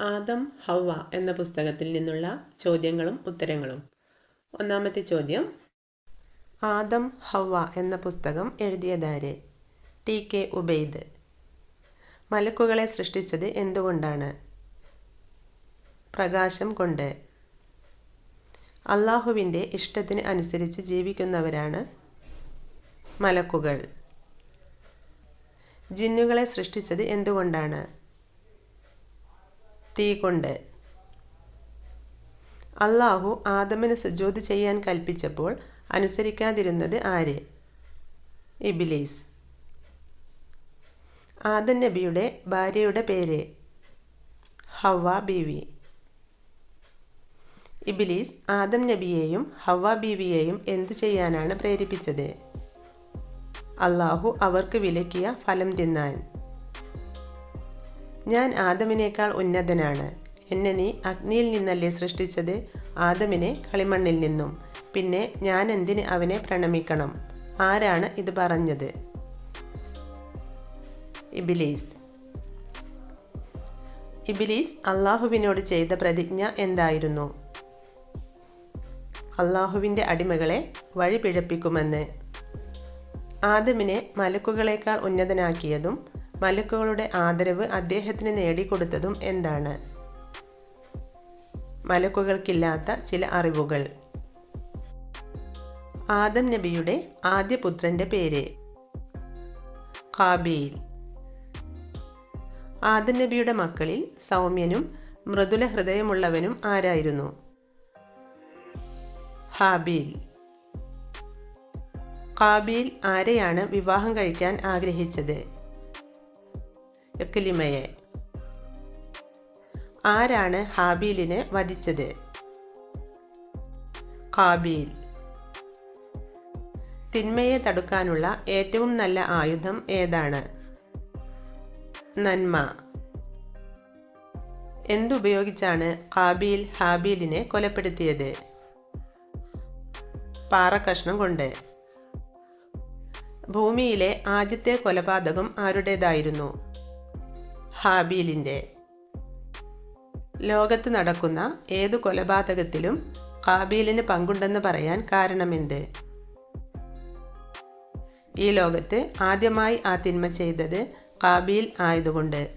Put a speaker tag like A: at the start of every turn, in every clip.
A: ആദം ഹവ എന്ന പുസ്തകത്തിൽ നിന്നുള്ള ചോദ്യങ്ങളും ഉത്തരങ്ങളും. ഒന്നാമത്തെ ചോദ്യം. ആദം ഹവ എന്ന പുസ്തകം എഴുതിയതാര്? T K Ubaid. മലക്കുകളെ സൃഷ്ടിച്ചത് എന്തുകൊണ്ടാണ്? പ്രകാശം കൊണ്ട്. അള്ളാഹുവിന്റെ ഇഷ്ടത്തിന് അനുസരിച്ച് ജീവിക്കുന്നവരാണ് മലക്കുകൾ. ജിന്നുകളെ സൃഷ്ടിച്ചത് എന്തുകൊണ്ടാണ്? തീ കൊണ്ട് അള്ളാഹു ആദമിന് സുജൂത് ചെയ്യാൻ കൽപ്പിച്ചപ്പോൾ അനുസരിക്കാതിരുന്നത് ആര്? ഇബിലീസ്. ആദൻ നബിയുടെ ഭാര്യയുടെ പേര് ഹവ ബീവി. ഇബിലീസ് ആദം നബിയെയും ഹവ ബീവിയെയും എന്തു ചെയ്യാനാണ് പ്രേരിപ്പിച്ചത്? അള്ളാഹു അവർക്ക് വിലക്കിയ ഫലം തിന്നാൻ. ഞാൻ ആദമിനേക്കാൾ ഉന്നതനാണ്. എന്നെ നീ അഗ്നിയിൽ നിന്നല്ലേ സൃഷ്ടിച്ചത്? ആദമിനെ കളിമണ്ണിൽ നിന്നും. പിന്നെ ഞാൻ എന്തിന് അവനെ പ്രണമിക്കണം? ആരാണ് ഇത് പറഞ്ഞത്? ഇബിലീസ്. ഇബിലീസ് അള്ളാഹുവിനോട് ചെയ്ത പ്രതിജ്ഞ എന്തായിരുന്നു? അള്ളാഹുവിന്റെ അടിമകളെ വഴിപിഴപ്പിക്കുമെന്ന്. ആദമിനെ മലക്കുകളേക്കാൾ ഉന്നതനാക്കിയതും മലക്കുകളുടെ ആദരവ് അദ്ദേഹത്തിന് നേടിക്കൊടുത്തതും എന്താണ്? മലക്കുകൾക്കില്ലാത്ത ചില അറിവുകൾ. ആദം നബിയുടെ ആദ്യ പുത്രന്റെ പേര് കാബീൽ ആദം നബിയുടെ മക്കളിൽ സൗമ്യനും മൃദുല ഹൃദയമുള്ളവനും ആരായിരുന്നു? ഹാബീൽ. കാബീൽ ആരെയാണ് വിവാഹം കഴിക്കാൻ ആഗ്രഹിച്ചത്? എക്കലിമയെ. ആരാണ് ഹാബീലിനെ വധിച്ചത്? കാബീൽ തിന്മയെ തടുക്കാനുള്ള ഏറ്റവും നല്ല ആയുധം ഏതാണ്? നന്മ. എന്തുപയോഗിച്ചാണ് കാബീൽ ഹാബീലിനെ കൊലപ്പെടുത്തിയത്? പാറക്കഷ്ണം കൊണ്ട്. ഭൂമിയിലെ ആദ്യത്തെ കൊലപാതകം ആരുടേതായിരുന്നു? ഹാബീലിന്റെ. ലോകത്ത് നടക്കുന്ന ഏതു കൊലപാതകത്തിലും ഹാബീലിന് പങ്കുണ്ടെന്ന് പറയാൻ കാരണമെന്ത്? ഈ ലോകത്ത് ആദ്യമായി ആ തിന്മ ചെയ്തത് കാബീൽ ആയതുകൊണ്ട്.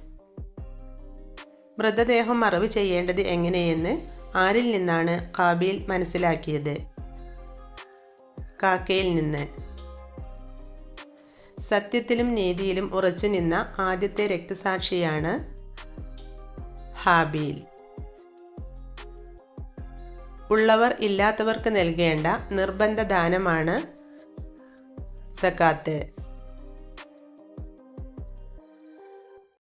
A: മൃതദേഹം മറവ് ചെയ്യേണ്ടത് എങ്ങനെയെന്ന് ആരിൽ നിന്നാണ് കാബീൽ മനസ്സിലാക്കിയത്? കാക്കയിൽ നിന്ന്. സത്യത്തിലും നീതിയിലും ഉറച്ചു നിന്ന ആദ്യത്തെ രക്തസാക്ഷിയാണ് ഹാബീൽ. ഉള്ളവർ ഇല്ലാത്തവർക്ക് നൽകേണ്ട നിർബന്ധ ദാനമാണ് സക്കാത്ത്.